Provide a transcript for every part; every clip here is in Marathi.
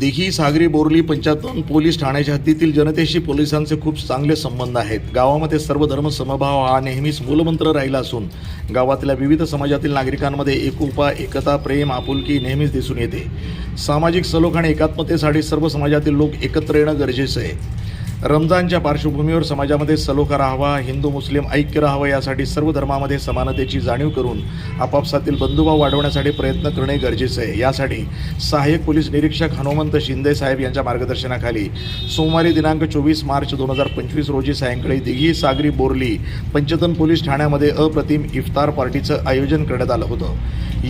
दिघी सागरी बोरली पंचायतन पोलीस ठाण्याच्या हद्दीतील जनतेशी पोलिसांचे खूप चांगले संबंध आहेत. गावामध्ये सर्व धर्म समभाव हा नेहमीच मूलमंत्र राहिला असून गावातल्या विविध समाजातील नागरिकांमध्ये एकोपा एकता प्रेम आपुलकी नेहमीच दिसून येते. सामाजिक सलोख आणि एकात्मतेसाठी सर्व समाजातील लोक एकत्र येणं गरजेचं आहे. रमजानच्या पार्श्वभूमीवर समाजामध्ये सलोखा राहावा हिंदू मुस्लिम ऐक्य राहावं यासाठी सर्व धर्मामध्ये समानतेची जाणीव करून आपापसातील बंधुभाव वाढवण्यासाठी प्रयत्न करणे गरजेचे आहे. यासाठी सहाय्यक पोलीस निरीक्षक हनुमंत शिंदे साहेब यांच्या मार्गदर्शनाखाली सोमवारी दिनांक चोवीस मार्च दोन हजार पंचवीस रोजी सायंकाळी दिघी सागरी बोर्ली पंचतन पोलीस ठाण्यामध्ये अप्रतिम इफ्तार पार्टीचं आयोजन करण्यात आलं होतं.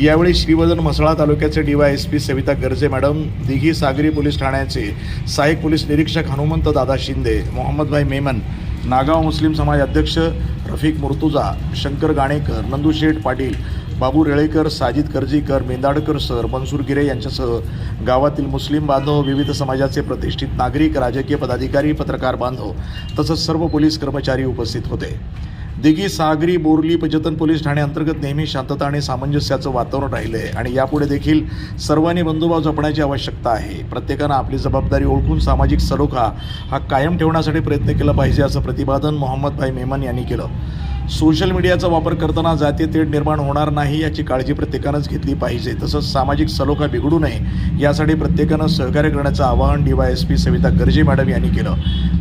यावेळी श्रीवर्धन म्हसळा तालुक्याचे डीवायएसपी सविता गर्जे मॅडम दिघी सागरी पोलीस ठाण्याचे सहाय्यक पोलीस निरीक्षक हनुमंत दादा शिंदे मोहम्मदभाई मेमन नागाव मुस्लिम समाज अध्यक्ष रफिक मुर्तुजा शंकर गाणेकर नंदू शेठ पाटील बाबू रेळेकर साजिद कर्जीकर मेंदाडकर सर मनसूर गिरे यांच्यासह गावातील मुस्लिम बांधव विविध समाजाचे प्रतिष्ठित नागरिक राजकीय पदाधिकारी पत्रकार बांधव तसंच सर्व पोलीस कर्मचारी उपस्थित होते. दिघी सागरी बोर्ली पर्यटन पोलीस ठाणे अंतर्गत नेहमी शांतता आणि सामंजस्याचं वातावरण राहिलं आहे आणि यापुढे देखील सर्वांनी बंधुभाव जपण्याची आवश्यकता आहे. प्रत्येकानं आपली जबाबदारी ओळखून सामाजिक सलोखा हा कायम ठेवण्यासाठी प्रयत्न केला पाहिजे असं प्रतिपादन मोहम्मदभाई मेमन यांनी केलं. सोशल मीडियाचा वापर करताना जातीय तेढ निर्माण होणार नाही याची काळजी प्रत्येकानंच घेतली पाहिजे. तसंच सामाजिक सलोखा बिघडू नये यासाठी प्रत्येकानं सहकार्य करण्याचं आवाहन डीवायएसपी सविता गर्जे मॅडम यांनी केलं.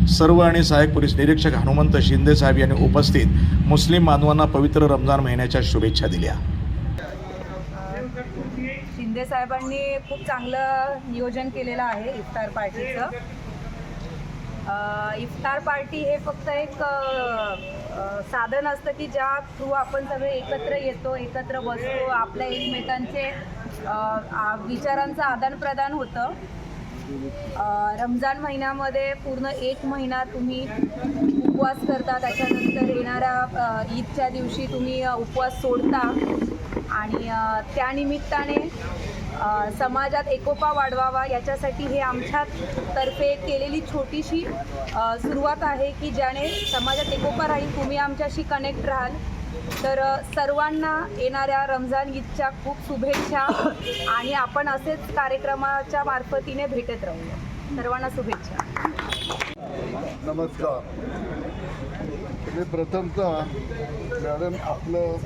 सर्व आणि सहाय्यक पोलीस निरीक्षक हनुमंत शिंदे साहेब यांनी उपस्थित मुस्लिम बांधवांना पवित्र रमजान महिन्याच्या शुभेच्छा दिल्या. शिंदे साहेबांनी खूप चांगलं नियोजन केलेलं आहे इफ्तार पार्टीचं. इफ्तार पार्टी हे फक्त एक साधन असतं की ज्या थ्रू आपण सगळे एकत्र येतो एकत्र बसतो आपल्या एकमेकांचे आ- विचारांचं आदानप्रदान होतं. रमजान महिन्यामध्ये पूर्ण एक महिना तुम्ही उपवास करता त्याच्यानंतर येणाऱ्या ईदच्या दिवशी तुम्ही उपवास सोडता. आणि त्यानिमित्ताने समाजात एकोपा वाढवावा याच्यासाठी हे आमच्यातर्फे केलेली छोटीशी सुरुवात आहे की ज्याने समाजात एकोपा राहील तुम्ही आमच्याशी कनेक्ट राहाल. तर सर्वांना येणाऱ्या रमजान ईदच्या खूप शुभेच्छा आणि आपण असेच कार्यक्रमाच्या मार्फतीने भेटत राहूया सर्वांना शुभेच्छा. नमस्कार. मी प्रथमतः मॅडम आपलं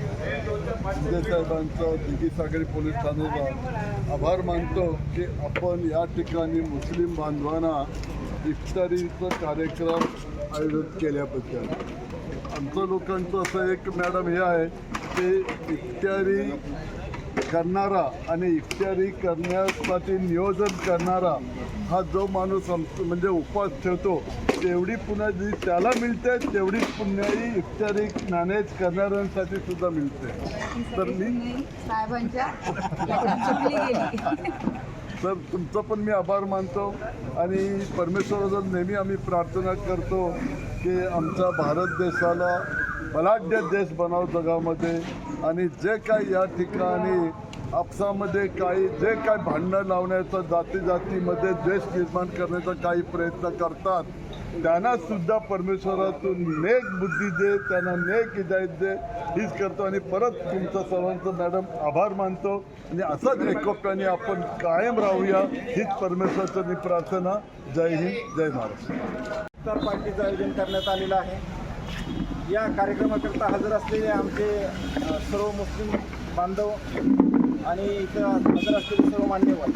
साहेबांचं दिघी सागरी पोलीस ठाण्याचा आभार मानतो की आपण या ठिकाणी मुस्लिम बांधवांना इफ्तारीचं कार्यक्रम आयोजित केल्याबद्दल. आमचं लोकांचं असं एक मॅडम हे आहे की इफ्तारी करणारा आणि इफ्तारी करण्यासाठी नियोजन करणारा हा जो माणूस म्हणजे उपवास ठेवतो तेवढी पुन्हा जी त्याला मिळते तेवढीच पुण्याही इफ्तारी मॅनेज करणाऱ्यांसाठी सुद्धा मिळते. तर मी तर तुमचं पण मी आभार मानतो आणि परमेश्वराचं नेहमी आम्ही प्रार्थना करतो. की आमचा भारत देशाला बलाढ्य देश बनाव जगामध्ये आणि जे काही या ठिकाणी आपसामध्ये काही जे काही भांडणं लावण्याचा जाती जातीमध्ये द्वेष निर्माण करण्याचा काही प्रयत्न करतात त्यांना सुद्धा परमेश्वरातून नेक बुद्धी दे त्यांना नेक हिदायत दे हीच करतो. आणि परत तुमचं सर्वांचं मॅडम आभार मानतो. आणि असंच एकोप्याने आपण कायम राहूया. हीच परमेश्वराचं मी प्रार्थना. जय हिंद जय महाराष्ट्र. इफ्तार पार्टीचं आयोजन करण्यात आलेलं आहे. या कार्यक्रमाकरता हजर असलेले आमचे सर्व मुस्लिम बांधव आणि इथं हजर असलेले सर्व मान्यवर.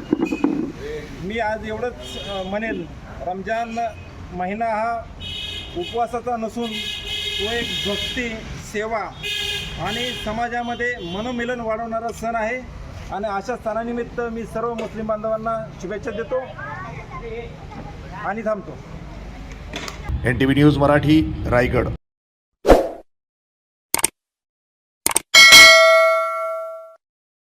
मी आज एवढंच म्हणेल रमजान महिना हा उपवासाचा नसून तो एक भक्ती सेवा आणि समाजामध्ये मनोमिलन वाढवणारा सण आहे. आणि अशा सणानिमित्त मी सर्व मुस्लिम बांधवांना शुभेच्छा देतो आणि थांबतो. N T V news Marathi Raigad.